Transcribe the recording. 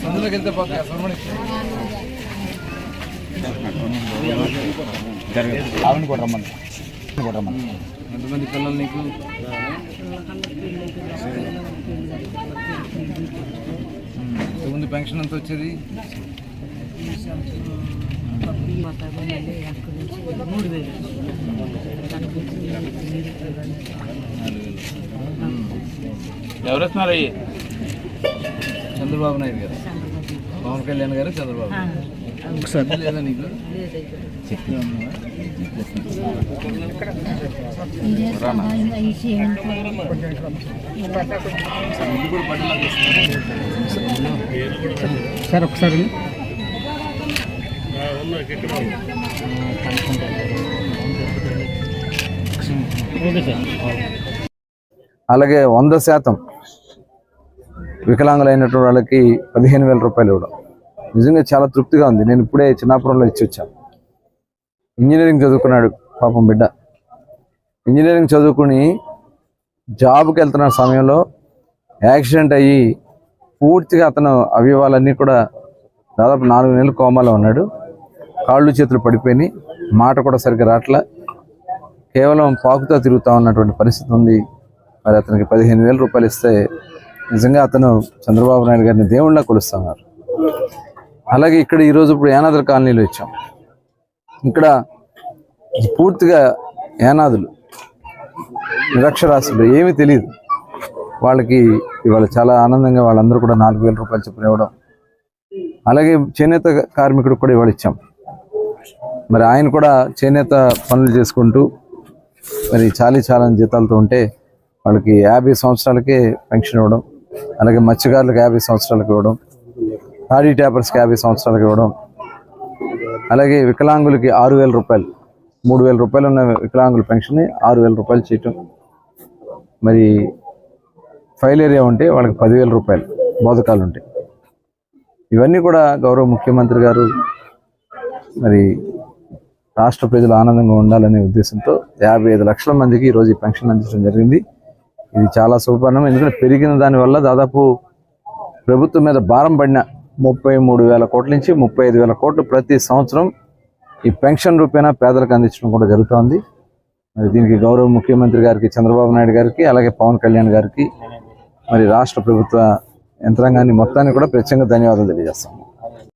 సందులోకి వెళ్తే పోతా ఆవిడ కూడా రమ్మని. కూడా రమ్మని. ఎంతమంది పిల్లలు నీకు? ముందు పెన్షన్ ఎంత వచ్చేది? ఎవరు వస్తున్నారు అయ్యి? చంద్రబాబు నాయుడు గారు. పవన్ కళ్యాణ్ గారు చంద్రబాబు ఒకసారి. లేదా నీకు? సార్ ఒకసారి. అలాగే వంద శాతం వికలాంగులైనటువంటి వాళ్ళకి పదిహేను వేల రూపాయలు ఇవ్వడం. నిజంగా చాలా తృప్తిగా ఉంది. నేను ఇప్పుడే చిన్నాపురంలో ఇచ్చి వచ్చాను. ఇంజనీరింగ్ చదువుకున్నాడు పాపం బిడ్డ. ఇంజనీరింగ్ చదువుకుని జాబ్కి వెళ్తున్న సమయంలో యాక్సిడెంట్ అయ్యి పూర్తిగా అతను అవయవాలన్నీ కూడా దాదాపు నాలుగు నెలలు కోమాలో ఉన్నాడు. కాళ్ళు చేతులు పడిపోయినాయి. మాట కూడా సరిగ్గా రావట్లే. కేవలం పాకుతో తిరుగుతూ ఉన్నటువంటి పరిస్థితి ఉంది. మరి అతనికి పదిహేను వేల రూపాయలు ఇస్తే నిజంగా అతను చంద్రబాబు నాయుడు గారిని దేవుళ్ళ కొలుస్తున్నారు అలాగే ఇక్కడ ఈరోజు ఇప్పుడు యానాదుల కాలనీలో ఇచ్చాం. ఇక్కడ పూర్తిగా యానాదులు నిరక్షరాస్యులు ఏమీ తెలియదు వాళ్ళకి ఇవాళ చాలా ఆనందంగా వాళ్ళందరూ కూడా నాలుగు వేల రూపాయలు చెప్పిన ఇవ్వడం. అలాగే చేనేత కార్మికుడు కూడా ఇవాళ ఇచ్చాం. మరి ఆయన కూడా చేనేత పనులు చేసుకుంటూ మరి చాలీ చాలని జీతాలతో ఉంటే వాళ్ళకి యాభై సంవత్సరాలకే పెన్షన్ ఇవ్వడం అలాగే మత్స్యకారులకు యాభై సంవత్సరాలకు ఇవ్వడం టాడీ ట్యాపర్స్కి యాభై సంవత్సరాలకు ఇవ్వడం. అలాగే వికలాంగులకి ఆరు వేల రూపాయలు. మూడు వేల రూపాయలు ఉన్న వికలాంగుల పెన్షన్ ఆరు వేల రూపాయలు చేయటం. మరి ఫైల్ ఏరియా ఉంటే వాళ్ళకి పదివేల రూపాయలు బోధకాలు ఉంటాయి ఇవన్నీ కూడా గౌరవ ముఖ్యమంత్రి గారు మరి రాష్ట్ర ప్రజలు ఆనందంగా ఉండాలనే ఉద్దేశంతో యాభై ఐదు లక్షల మందికి ఈరోజు ఈ పెన్షన్ అందించడం జరిగింది. ఇది చాలా శుభపరిణామం. ఎందుకంటే పెరిగిన దానివల్ల దాదాపు ప్రభుత్వం మీద భారం పడిన ముప్పై మూడు వేల కోట్ల నుంచి ముప్పై ఐదు వేల కోట్లు ప్రతి సంవత్సరం ఈ పెన్షన్ రూపేణా పేదలకు అందించడం కూడా జరుగుతోంది. మరి దీనికి గౌరవ ముఖ్యమంత్రి గారికి చంద్రబాబు నాయుడు గారికి అలాగే పవన్ కళ్యాణ్ గారికి మరి రాష్ట్ర ప్రభుత్వ యంత్రాంగాన్ని మొత్తాన్ని కూడా ప్రత్యేకంగా ధన్యవాదాలు తెలియజేస్తాము.